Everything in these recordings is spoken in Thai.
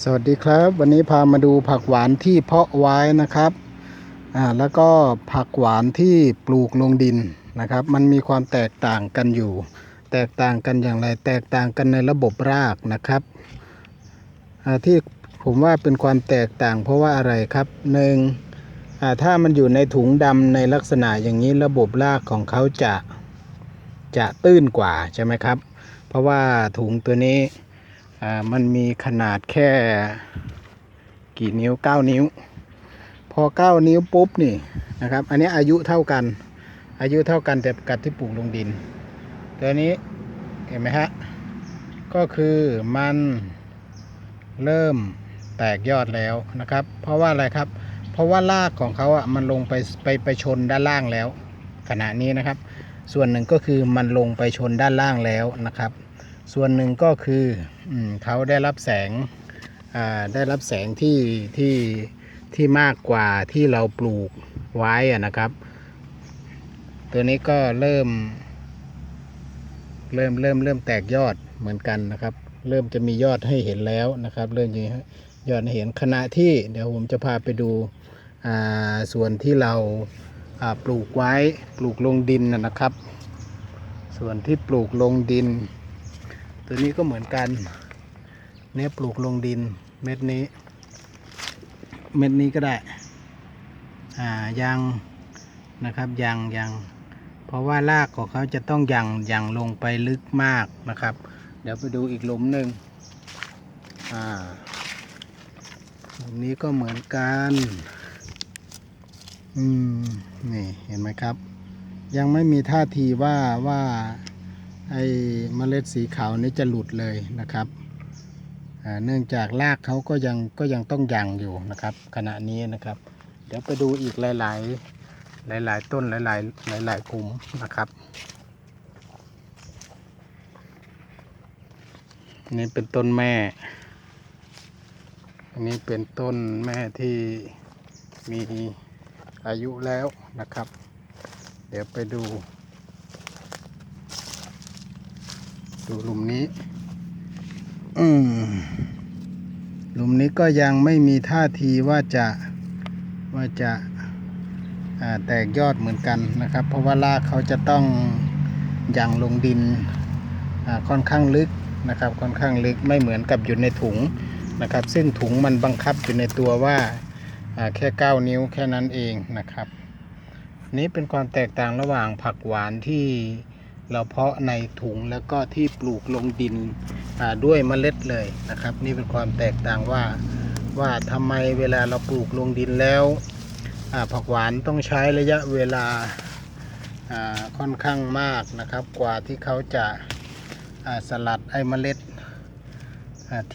สวัสดีครับ วันนี้พามาดูผักหวานที่เพาะไว้นะครับอ่าแล้วก็ผักหวานที่ปลูกลงดินนะครับ มันมีความแตกต่างกันอยู่ แตกต่างกันอย่างไร แตกต่างกันในระบบรากนะครับอ่าที่ผมว่าเป็นความแตกต่างเพราะว่าอะไรครับหนึ่งอ่าถ้ามันอยู่ในถุงดำในลักษณะอย่างนี้ระบบรากของเขาจะจะตื้นกว่าใช่ไหมครับ เพราะว่าถุงตัวนี้ มันมีขนาดแค่กี่นิ้ว 9 นิ้ว พอ 9 นิ้วปุ๊บนี่นะครับ อันนี้อายุเท่ากัน อายุเท่ากันแต่กัดที่ปลูกลงดิน ตัวนี้เห็นไหมฮะ ก็คือมันเริ่มแตกยอดแล้วนะครับ เพราะว่าอะไรครับ เพราะว่ารากของเขาอะมันลงไปไปไปชนด้านล่างแล้ว ขณะนี้นะครับ ส่วนหนึ่งก็คือมันลงไปชนด้านล่างแล้วนะครับ ส่วนหนึ่งก็คืออเขาได้รับแสงได้รับแสงที่ที่ที่มากกว่าที่เราปลูกไว้นะครับ ตัวนี้ก็เริ่ม เริ่มเริ่มเริ่มแตกยอดเหมือนกันนะครับ เริ่มจะมียอดให้เห็นแล้วนะครับ เริ่มจะยอดให้เห็นขณะที่เดี๋ยวผมจะพาไปดูส่วนที่เราาปลูกไว้ปลูกลงดินนะครับ ส่วนที่ปลูกลงดิน ตัวนี้ก็เหมือนกัน เนี่ยปลูกลงดินเม็ดนี้ เม็ดนี้ก็ได้ อ่ายังนะครับยังยังเพราะว่ารากของเขาจะต้องยังยังลงไปลึกมากนะครับ เดี๋ยวไปดูอีกหลุมหนึ่งอ่าหลุมนี้ก็เหมือนกันอืมนี่เห็นไหมครับ ยังไม่มีท่าทีว่าว่า ไอ้เมล็ดสีขาวนี้จะหลุดเลยนะครับเนื่องจากรากเขาก็ยังก็ยังต้องยังอยู่นะครับ ขณะนี้นะครับ เดี๋ยวไปดูอีกหลาย ๆ หลาย ๆ ต้นหลาย ๆ หลาย ๆกลุ่มนะครับนี่เป็นต้นแม่ อันนี้เป็นต้นแม่ที่มีอายุแล้วนะครับ เดี๋ยวไปดู ดูหลุมนี้ อืมหลุมนี้ก็ยังไม่มีท่าทีว่าจะว่าจะาแตกยอดเหมือนกันนะครับ เพราะว่ารากเขาจะต้องยังลงดินค่อนข้างลึกนะครับ ค่อนข้างลึกไม่เหมือนกับอยู่ในถุงนะครับ ซึ่งถุงมันบังคับอยู่ในตัวว่าอ่าแค่ 9 นิ้วแค่นั้นเองนะครับ นี้เป็นความแตกต่างระหว่างผักหวานที่ เราเพาะในถุงแล้วก็ที่ปลูกลงดินด้วยเมล็ดเลยนะครับ นี่เป็นความแตกต่างว่าว่าทำไมเวลาเราปลูกลงดินแล้วผักหวานต้องใช้ระยะเวลาค่อนข้างมากนะครับ กว่าที่เขาจะาสลัดไอ้เมล็ด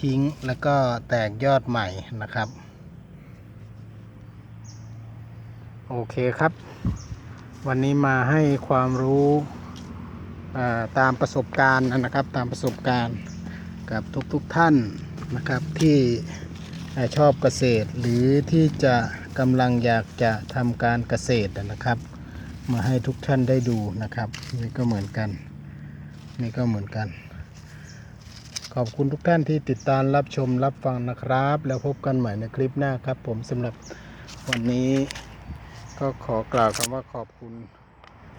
ทิ้งแล้วก็แตกยอดใหม่นะครับ โอเคครับ วันนี้มาให้ความรู้ ตามประสบการณ์นะครับตามประสบการณ์กับทุกๆทท่านนะครับที่ชอบเกษตร หรือที่จะกำลังอยากจะทำการเกษตรนะครับ มาให้ทุกท่านได้ดูนะครับนี่ก็เหมือนกันนี่ก็เหมือนกัน ขอบคุณทุกท่านที่ติดตามรับชมรับฟังนะครับ แล้วพบกันใหม่ในคลิปหน้าครับ ผมสำหรับวันนี้ก็ขอกล่าวคำว่าขอบคุณ